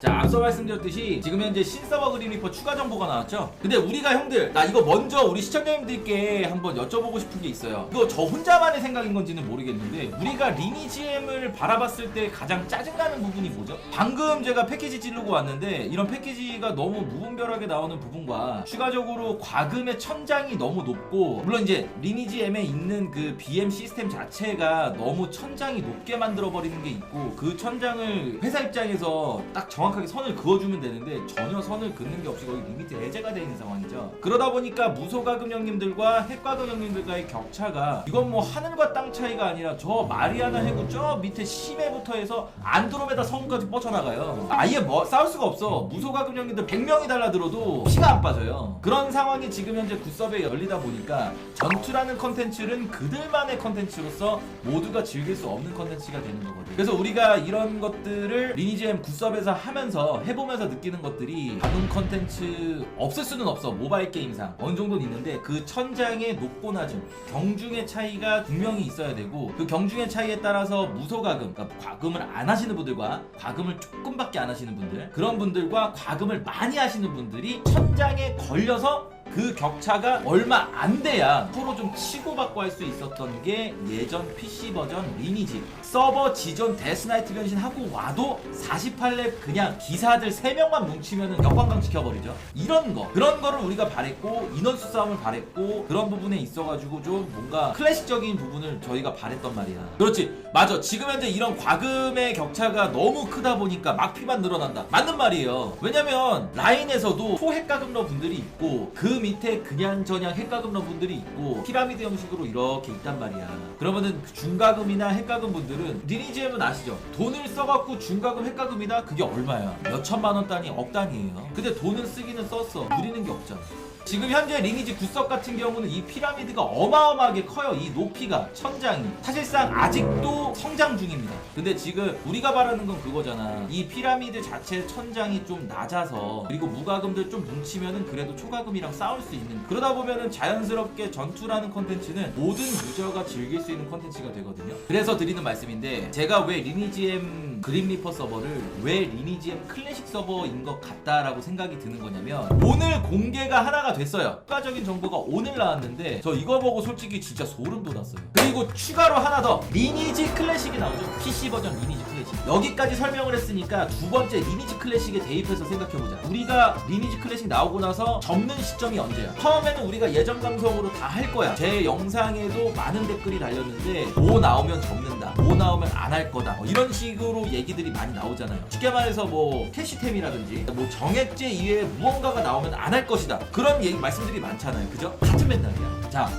자 앞서 말씀드렸듯이 지금 현재 신서버 그린리퍼 추가 정보가 나왔죠 근데 우리가 형들 나 이거 먼저 우리 시청자님들께 한번 여쭤보고 싶은 게 있어요 이거 저 혼자만의 생각인 건지는 모르겠는데 우리가 리니지엠을 바라봤을 때 가장 짜증나는 부분이 뭐죠? 방금 제가 패키지 찌르고 왔는데 이런 패키지가 너무 무분별하게 나오는 부분과 추가적으로 과금의 천장이 너무 높고 물론 이제 리니지 M에 있는 그 BM 시스템 자체가 너무 천장이 높게 만들어 버리는 게 있고 그 천장을 회사 입장에서 딱 정확 하게 선을 그어주면 되는데 전혀 선을 긋는 게 없이 거기 리미트 해제가 되어 있는 상황이죠. 그러다 보니까 무소가금 형님들과 핵가금 형님들과의 격차가 이건 뭐 하늘과 땅 차이가 아니라 저 마리아나 해구 저 밑에 심해부터 해서 안드로메다 성까지 뻗쳐나가요. 아예 뭐 싸울 수가 없어. 무소가금 형님들 100명이 달라들어도 피가 안 빠져요. 그런 상황이 지금 현재 굿섭에 열리다 보니까 전투라는 컨텐츠는 그들만의 컨텐츠로서 모두가 즐길 수 없는 컨텐츠가 되는 거거든. 그래서 우리가 이런 것들을 리니지엠 굿섭에서 하면 서 해보면서 느끼는 것들이 가금 컨텐츠 없을 수는 없어. 모바일 게임상 어느 정도는 있는데 그 천장의 높고 낮음, 경중의 차이가 분명히 있어야 되고 그 경중의 차이에 따라서 무소가금, 그러니까 과금을 안 하시는 분들과 과금을 조금밖에 안 하시는 분들 그런 분들과 과금을 많이 하시는 분들이 천장에 걸려서 그 격차가 얼마 안 돼야 서로 좀 치고받고 할 수 있었던 게 예전 PC 버전 리니지. 서버 지존 데스나이트 변신하고 와도 48렙 그냥 기사들 3명만 뭉치면은 역관광 시켜버리죠. 이런 거. 그런 거를 우리가 바랬고 인원수 싸움을 바랬고 그런 부분에 있어가지고 좀 뭔가 클래식적인 부분을 저희가 바랬던 말이야. 그렇지. 맞아. 지금 현재 이런 과금의 격차가 너무 크다 보니까 막피만 늘어난다. 맞는 말이에요. 왜냐면 라인에서도 소핵가금러 분들이 있고 그 밑에 그냥 저냥 핵가금러 분들이 있고 피라미드 형식으로 이렇게 있단 말이야. 그러면은 그 중가금이나 핵가금 분들은 리니지엠은 아시죠? 돈을 써갖고 중가금 핵가금이다 그게 얼마야? 몇 천만 원 단위 억 단위예요. 근데 돈을 쓰기는 썼어 누리는 게 없잖아 지금 현재 리니지 구석 같은 경우는 이 피라미드가 어마어마하게 커요. 이 높이가 천장이 사실상 아직도 성장 중입니다. 근데 지금 우리가 바라는 건 그거잖아. 이 피라미드 자체 천장이 좀 낮아서 그리고 무가금들 좀 뭉치면은 그래도 초가금이랑 싸울 수 있는 그러다 보면은 자연스럽게 전투라는 컨텐츠는 모든 유저가 즐길 수 있는 컨텐츠가 되거든요. 그래서 드리는 말씀인데 제가 왜 리니지 엠 그림리퍼 서버를 왜 리니지엠 클래식 서버인 것 같다라고 생각이 드는 거냐면 오늘 공개가 하나가 됐어요. 추가적인 정보가 오늘 나왔는데 저 이거 보고 솔직히 진짜 소름 돋았어요. 그리고 추가로 하나 더 리니지 클래식이 나오죠. PC 버전 리니지 클래식. 여기까지 설명을 했으니까 두 번째 리니지 클래식에 대입해서 생각해보자. 우리가 리니지 클래식 나오고 나서 접는 시점이 언제야? 처음에는 우리가 예전 감성으로 다 할 거야. 제 영상에도 많은 댓글이 달렸는데 뭐 나오면 접는다. 뭐 나오면 안 할 거다. 뭐 이런 식으로 얘기들이 많이 나오잖아요. 쉽게 말해서 뭐 캐시템이라든지 뭐 정액제 이외에 무언가가 나오면 안 할 것이다. 그런 얘기 말씀들이 많잖아요. 그죠? 같은 맥락이야. 자,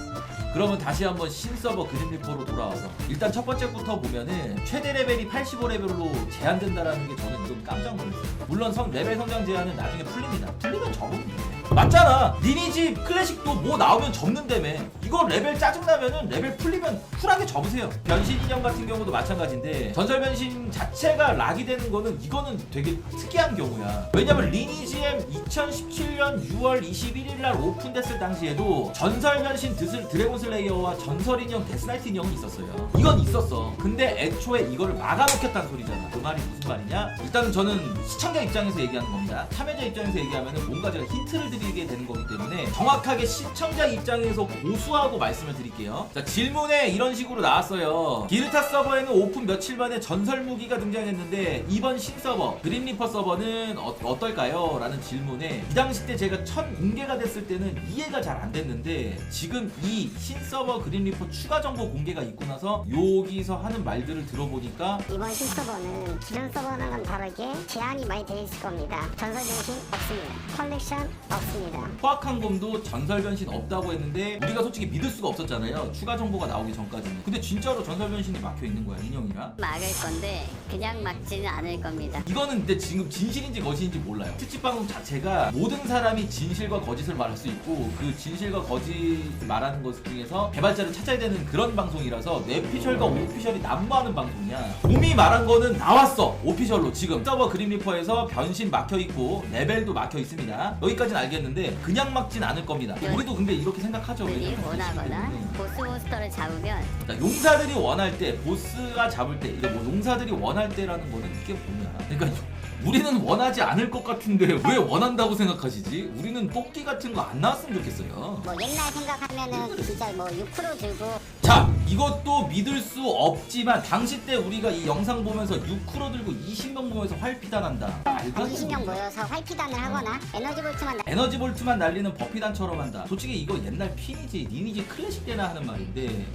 그러면 다시 한번 신서버 그린리퍼로 돌아와서 일단 첫 번째부터 보면은 최대 레벨이 85레벨로 제한된다라는 게 저는 이건 깜짝 놀랐어요. 물론 성, 레벨 성장 제한은 나중에 풀립니다. 풀리면 접으면 돼. 맞잖아. 리니지 클래식도 뭐 나오면 접는다며. 이거 레벨 짜증나면은 레벨 풀리면 쿨하게 접으세요. 변신 인형 같은 경우도 마찬가지인데 전설 변신 자체가 락이 되는 거는 이거는 되게 특이한 경우야. 왜냐면 리니지엠 2017년 6월 21일 날 오픈됐을 당시에도 전설 변신 드슬 드래곤 슬레이어와 전설 인형 데스나이트 인형이 있었어요. 이건 있었어. 근데 애초에 이거를 막아놓겠다는 소리잖아. 그 말이 무슨 말이냐? 일단은 저는 시청자 입장에서 얘기하는 겁니다. 참여자 입장에서 얘기하면 은 뭔가 제가 힌트를 드리게 되는 거기 때문에 정확하게 시청자 입장에서 고수하고 말씀을 드릴게요. 자, 질문에 이런 식으로 나왔어요. 기르타 서버에는 오픈 며칠 만에 전설 무기가 등장했는데 이번 신서버 그린리퍼 서버는 어, 어떨까요? 라는 질문에 이 당시 때 제가 첫 공개가 됐을 때는 이해가 잘 안 됐는데 지금 이 신서버 그린리퍼 추가 정보 공개가 있고 나서 여기서 하는 말들을 들어보니까 이번 신서버는 기존 서버랑은 다르게 제한이 많이 되어 있을 겁니다. 전설 변신 없습니다. 컬렉션 없습니다. 포악한 검도 전설 변신 없다고 했는데 우리가 솔직히 믿을 수가 없었잖아요. 추가 정보가 나오기 전까지는. 근데 진짜로 전설 변신이 막혀 있는 거야 인형이랑. 막을 건데 그냥 막지는 않을 겁니다. 이거는 근데 지금 진실인지 거짓인지 몰라요. 특집 방송 자체가 모든 사람이 진실과 거짓을 말할 수 있고 그 진실과 거짓 말하는 것 중에 중에서 개발자를 찾아야 되는 그런 방송이라서 뇌피셜과 오피셜이 난무하는 방송이야. 봄이 말한 거는 나왔어 오피셜로 지금. 서버 그림리퍼에서 변신 막혀 있고 레벨도 막혀 있습니다. 여기까지는 알겠는데 그냥 막진 않을 겁니다. 우리도 근데 이렇게 생각하죠. 들이 왜냐면 원하거나. 보스 몬스터를 잡으면 그러니까 용사들이 원할 때 보스가 잡을 때 이게 뭐 용사들이 원할 때라는 거는 이게 뭐냐. 그러니까 우리는 원하지 않을 것 같은데 왜 원한다고 생각하시지? 우리는 뽑기 같은 거 안 나왔으면 좋겠어요. 뭐 옛날 생각하면은 진짜 뭐 6% 들고. 자 이것도 믿을 수 없지만 당시 때 우리가 이 영상 보면서 6크로 들고 20명 모여서 활피단한다. 말도 안 되는 20명 모여서 활피단을 하거나 에너지 볼트만 나- 에너지 볼트만 날리는 버피단처럼 한다. 솔직히 이거 옛날 핀이지 리니지 클래식 때나 하는 말인데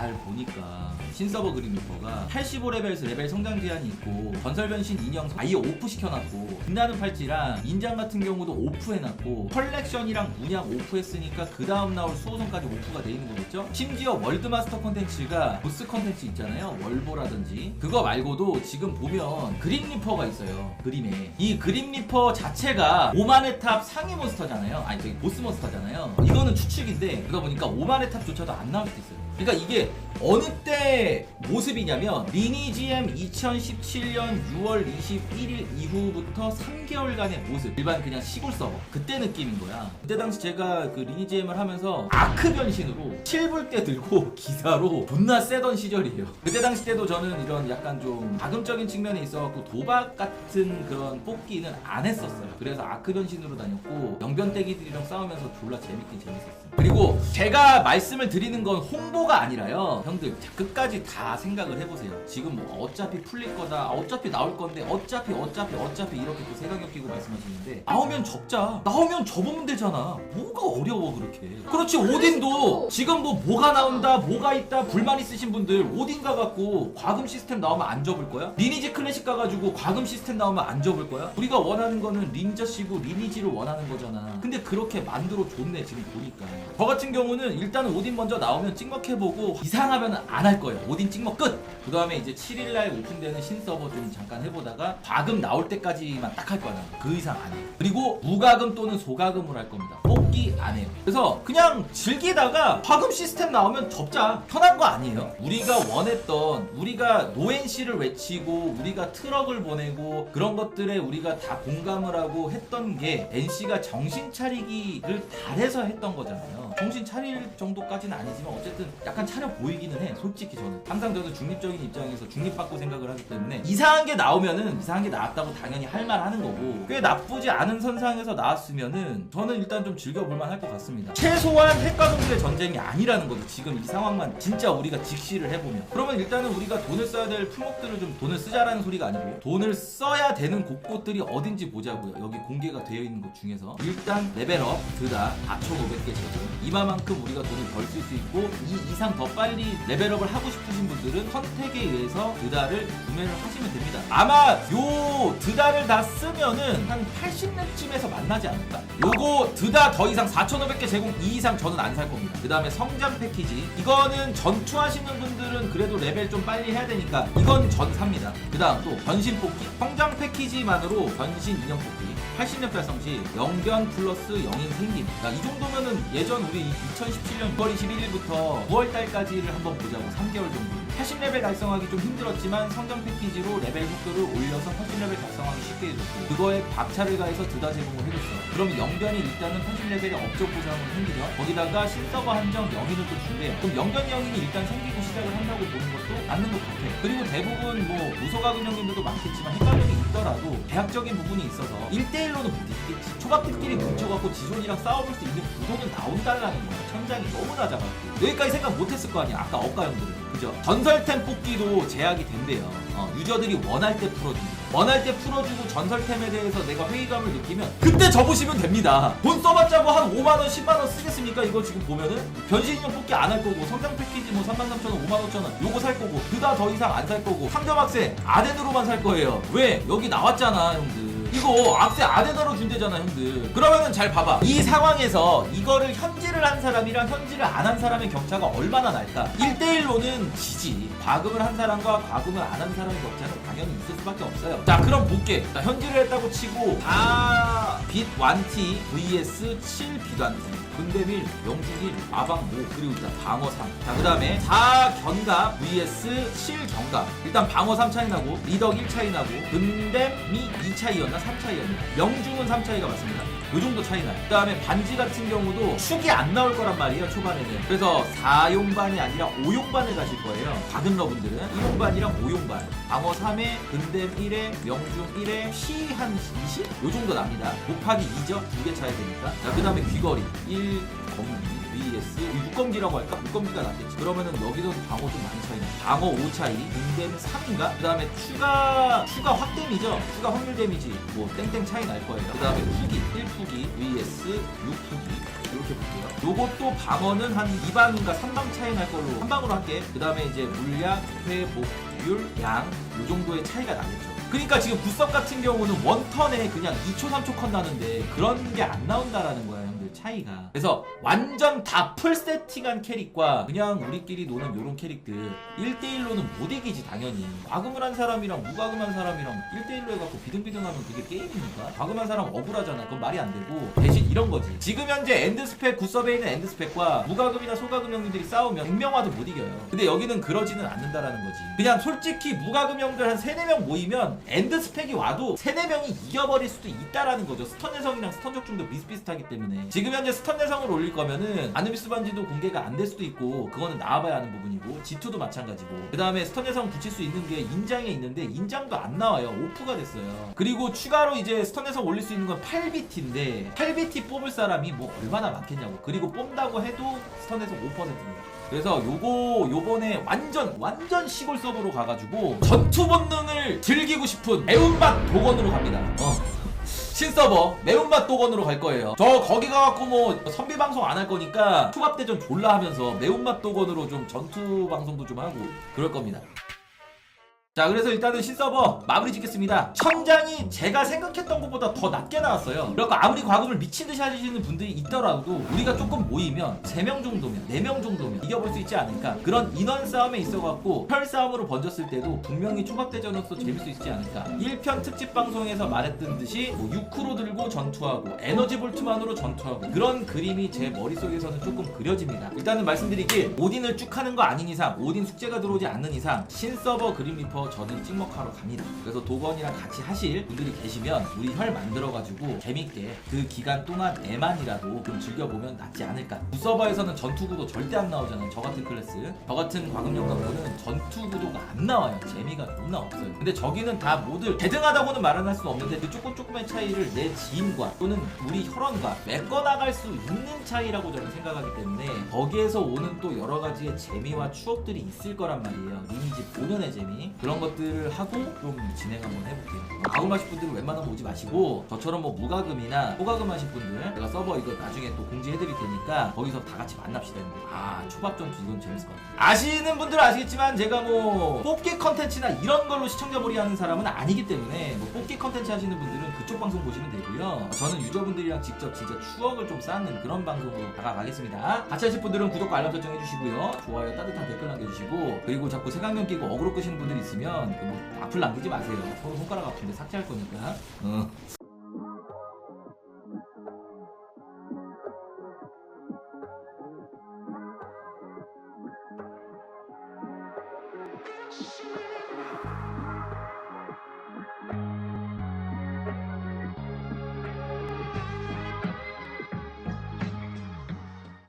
잘 보니까 신서버 그림리퍼가 85레벨에서 레벨 성장 제한이 있고 건설 변신 인형 아예 오프 시켜놨고 빛나는 팔찌랑 인장 같은 경우도 오프 해놨고 컬렉션이랑 문양 오프 했으니까 그 다음 나올 수호선까지 오프가 돼 있는 거겠죠? 심지어 월드마스터 컨텐츠가 보스 컨텐츠 있잖아요. 월보라든지. 그거 말고도 지금 보면 그림리퍼가 있어요. 그림에. 이 그림리퍼 자체가 오만의 탑 상위 몬스터잖아요. 아니 저기 보스 몬스터잖아요. 이거는 추측인데 그러다 보니까 오만의 탑조차도 안 나올 수도 있어요 그러니까 이게 어느 때 모습이냐면 리니지엠 2017년 6월 21일 이후부터 3개월간의 모습. 일반 그냥 시골 서버. 그때 느낌인 거야. 그때 당시 제가 그 리니지엠을 하면서 아크 변신으로 7불 때 들고 기사로 존나 세던 시절이에요. 그때 당시 때도 저는 이런 약간 좀 자금적인 측면에 있어갖고 도박 같은 그런 뽑기는 안 했었어요. 그래서 아크 변신으로 다녔고 영변떼기들이랑 싸우면서 졸라 재밌긴 재밌었어요 그리고 제가 말씀을 드리는 건 홍보가 아니라요. 형들 자, 끝까지 다 생각을 해보세요. 지금 뭐 어차피 풀릴 거다 아, 어차피 나올 건데 어차피 어차피 어차피 이렇게 또 세강력 끼고 말씀하시는데 나오면 접자. 나오면 접으면 되잖아. 뭐가 어려워 그렇게. 그렇지 오딘도 지금 뭐 뭐가 나온다 뭐가 있다 불만 있으신 분들 오딘 가갖고 과금 시스템 나오면 안 접을 거야? 리니지 클래식 가가지고 과금 시스템 나오면 안 접을 거야? 우리가 원하는 거는 린저시고 리니지를 원하는 거잖아. 근데 그렇게 만들어 줬네 지금 보니까 저 같은 경우는 일단은 오딘 먼저 나오면 찍먹해보고 이상하면 안 할 거예요. 오딘 찍먹 끝! 그 다음에 이제 7일날 오픈되는 신서버 좀 잠깐 해보다가 과금 나올 때까지만 딱할 나는. 그 이상 안 해요. 그리고 무과금 또는 소과금으로 할 겁니다. 뽑기 안 해요. 그래서 그냥 즐기다가 과금 시스템 나오면 접자. 편한 거 아니에요. 우리가 원했던 우리가 노엔씨를 외치고 우리가 트럭을 보내고 그런 것들에 우리가 다 공감을 하고 했던 게 NC가 정신 차리기를 잘해서 했던 거잖아요 정신 차릴 정도까지는 아니지만 어쨌든 약간 차려 보이기는 해 솔직히 저는. 항상 저는 중립적인 입장에서 중립받고 생각을 하기 때문에 이상한 게 나오면은 이상한 게 나왔다고 당연히 할 말 하는 거고 꽤 나쁘지 않은 선상에서 나왔으면은 저는 일단 좀 즐겨볼만 할 것 같습니다. 최소한 핵과 동들의 전쟁이 아니라는 거죠. 지금 이 상황만 진짜 우리가 직시를 해보면. 그러면 일단은 우리가 돈을 써야 될 품목들을 좀 돈을 쓰자라는 소리가 아니고 돈을 써야 되는 곳곳들이 어딘지 보자고요. 여기 공개가 되어 있는 것 중에서. 일단 레벨업 드다 4,500개 제공 이마만큼 우리가 돈을 벌쓸수 있고 이 이상 더 빨리 레벨업을 하고 싶으신 분들은 선택에 의해서 드다를 구매를 하시면 됩니다. 아마 요 드다를 다 쓰면은 한 80렙쯤에서 만나지 않을까? 요거 드다 더 이상 4,500개 제공 이 이상 저는 안 살 겁니다. 그 다음에 성장 패키지. 이거는 전투하시는 분들은 그래도 레벨 좀 빨리 해야 되니까 이건 전 삽니다. 그 다음 또 변신 뽑기. 성장 패키지만으로 변신 인형 뽑기 80렙 달성 시 영변 플러스 영인 야, 이 정도면은 예전 우리 2017년 6월 21일부터 9월 달까지를 한번 보자고 3개월 정도 80레벨 달성하기 좀 힘들었지만 성장 패키지로 레벨 속도를 올려서 80레벨 달성하기 쉽게 해줬고 그거에 박차를 가해서 드다 제공을 해줬어 그럼 영변이 일단은 80레벨의 업적 보상으로 생기죠. 거기다가 신서버 한정 영인을 또 준대요. 그럼 영변 영인이 일단 생기고 시작을 한다고 보는 것도 맞는 것 같아 그리고 대부분 뭐 무소가금 영인들도 많겠지만 헷갈림이 있더라도 대학적인 부분이 있어서 1대1로는 못 이기겠지. 초밥들끼리 뭉쳐갖고 지존이랑 싸워볼 수 있는 구도는 나온다라는 거야 천장이 너무 낮아가지고. 여기까지 생각 못했을 거 아니야. 아까 억가 형들은 그죠? 전설템 뽑기도 제약이 된대요. 어, 유저들이 원할 때 풀어줍니다 원할 때 풀어주고 전설템에 대해서 내가 회의감을 느끼면 그때 접으시면 됩니다. 돈 써봤자 뭐한 5만원 10만원 쓰겠습니까? 이거 지금 보면은? 변신인형 뽑기 안 할 거고 성장 패키지 뭐 33,000원 5만5천원 요거 살 거고 그다 더 이상 안 살 거고 상점 학생 아덴으로만 살 거예요. 왜? 여기 나왔잖아 형들 이거 악세 아덴으로 준대잖아 형들 그러면은 잘 봐봐 이 상황에서 이거를 현질을 한 사람이랑 현질을 안 한 사람의 격차가 얼마나 날까 1대1로는 지지 과금을 한 사람과 과금을 안 한 사람의 격차는 당연히 있을 수밖에 없어요. 자, 그럼 볼게. 자, 현질을 했다고 치고 다빛 완티 vs 7빛 완티. 근대밀, 명중일, 마방 모 그리고 일단 방어 3. 자, 그 다음에 4견갑 vs 7견갑. 일단 방어 3 차이 나고 리덕 1 차이 나고 근댐이 2 차이였나 3 차이였나. 명중은 3 차이가 맞습니다. 요 정도 차이 나요. 그 다음에 반지 같은 경우도 축이 안 나올 거란 말이에요, 초반에는. 그래서 4용반이 아니라 5용반을 가실 거예요. 박은러분들은 1용반이랑 5용반. 방어 3에, 근댐 1에, 명중 1에, 피 한 20? 요 정도 납니다. 곱하기 2죠? 두 개 차야 되니까. 자, 그 다음에 귀걸이. 1 검기. vs 6검기라고 할까? 6검기가 낫겠지. 그러면은 여기도 방어 좀 많이 차이 나. 방어 5 차이, 근댐 3인가? 그 다음에 추가, 추가 확댐이죠? 추가 확률 데미지. 뭐, 땡땡 차이 날 거예요. 그 다음에 푸기, 1푸기, vs 6푸기. 이렇게 볼게요. 요것도 방어는 한 2방인가 3방 차이 날 걸로 한 방으로 할게. 그 다음에 이제 물약, 회복률, 양, 요 정도의 차이가 나겠죠. 그러니까 지금 굿섭 같은 경우는 원턴에 그냥 2초, 3초 컷 나는데 그런 게 안 나온다라는 거야, 차이가. 그래서 완전 다 풀 세팅한 캐릭과 그냥 우리끼리 노는 요런 캐릭들 1대1로는 못 이기지, 당연히. 과금을 한 사람이랑 무과금한 사람이랑 1대1로 해갖고 비등비등하면 그게 게임입니까? 과금한 사람 억울하잖아. 그건 말이 안 되고. 대신 이런 거지. 지금 현재 엔드스펙, 굿섭에 있는 엔드스펙과 무과금이나 소과금 형님들이 싸우면 백명화도 못 이겨요. 근데 여기는 그러지는 않는다라는 거지. 그냥 솔직히 무과금 형들 한 3, 4명 모이면 엔드스펙이 와도 3, 4명이 이겨버릴 수도 있다라는 거죠. 스턴 내성이랑 스턴 적중도 비슷비슷하기 때문에. 지금 현재 스턴 내성을 올릴 거면은 아누비스 반지도 공개가 안 될 수도 있고 그거는 나와봐야 하는 부분이고 G2도 마찬가지고 그 다음에 스턴 내성 붙일 수 있는 게 인장에 있는데 인장도 안 나와요. 오프가 됐어요. 그리고 추가로 이제 스턴 내성 올릴 수 있는 건 8BT인데 8BT 뽑을 사람이 뭐 얼마나 많겠냐고. 그리고 뽑는다고 해도 스턴 내성 5%입니다. 그래서 요거 요번에 완전 완전 시골 서버로 가가지고 전투 본능을 즐기고 싶은 매운맛 도건으로 갑니다. 어. 신서버 매운맛 도건으로 갈 거예요. 저 거기 가갖고 뭐 선비 방송 안 할 거니까 초밥 대전 졸라 하면서 매운맛 도건으로 좀 전투 방송도 좀 하고 그럴 겁니다. 자 그래서 일단은 신서버 마무리 짓겠습니다. 천장이 제가 생각했던 것보다 더 낮게 나왔어요. 그래서 아무리 과금을 미친듯이 하시는 분들이 있더라도 우리가 조금 모이면 3명 정도면 4명 정도면 이겨볼 수 있지 않을까. 그런 인원 싸움에 있어갖고 혈 싸움으로 번졌을 때도 분명히 초밥대전으로서 재밌을 수 있지 않을까. 1편 특집 방송에서 말했던 듯이 뭐 6크로 들고 전투하고 에너지 볼트만으로 전투하고 그런 그림이 제 머릿속에서는 조금 그려집니다. 일단은 말씀드리길 오딘을 쭉 하는 거 아닌 이상 오딘 숙제가 들어오지 않는 이상 신서버 그림 리퍼 저는 찍먹하러 갑니다. 그래서 도건이랑 같이 하실 분들이 계시면 우리 혈 만들어가지고 재밌게 그 기간 동안에만이라도 좀 즐겨보면 낫지 않을까. 부서버에서는 전투구도 절대 안 나오잖아요. 저 같은 클래스. 저 같은 과금용 강도는 전투구도가 안 나와요. 재미가 존나 없어요. 근데 저기는 다 모두 대등하다고는 말은 할 수는 없는데 그 조금 조금의 차이를 내 지인과 또는 우리 혈원과 메꿔나갈 수 있는 차이라고 저는 생각하기 때문에 거기에서 오는 또 여러 가지의 재미와 추억들이 있을 거란 말이에요. 리니지 본연의 재미 그런 것들을 하고 좀 진행 한번 해볼게요. 과금하실 분들은 웬만하면 오지 마시고 저처럼 뭐 무과금이나 소과금 하실 분들 제가 서버 이거 나중에 또 공지해드릴 테니까 거기서 다 같이 만납시다 아 초밥 전투 이건 재밌을 것 같아요. 아시는 분들은 아시겠지만 제가 뭐 뽑기 컨텐츠나 이런 걸로 시청자 몰이 하는 사람은 아니기 때문에 뭐 뽑기 컨텐츠 하시는 분들은 그쪽 방송 보시면 되고요. 저는 유저분들이랑 직접 진짜 추억을 좀 쌓는 그런 방송으로 다가가겠습니다. 같이 하실 분들은 구독과 알람 설정 해주시고요. 좋아요 따뜻한 댓글 남겨주시고 그리고 자꾸 색안경 끼고 어그로 끄시는 분들 있으면 그뭐 악플 남기지 마세요 손- 손가락 아픈데 삭제할 거니까 어.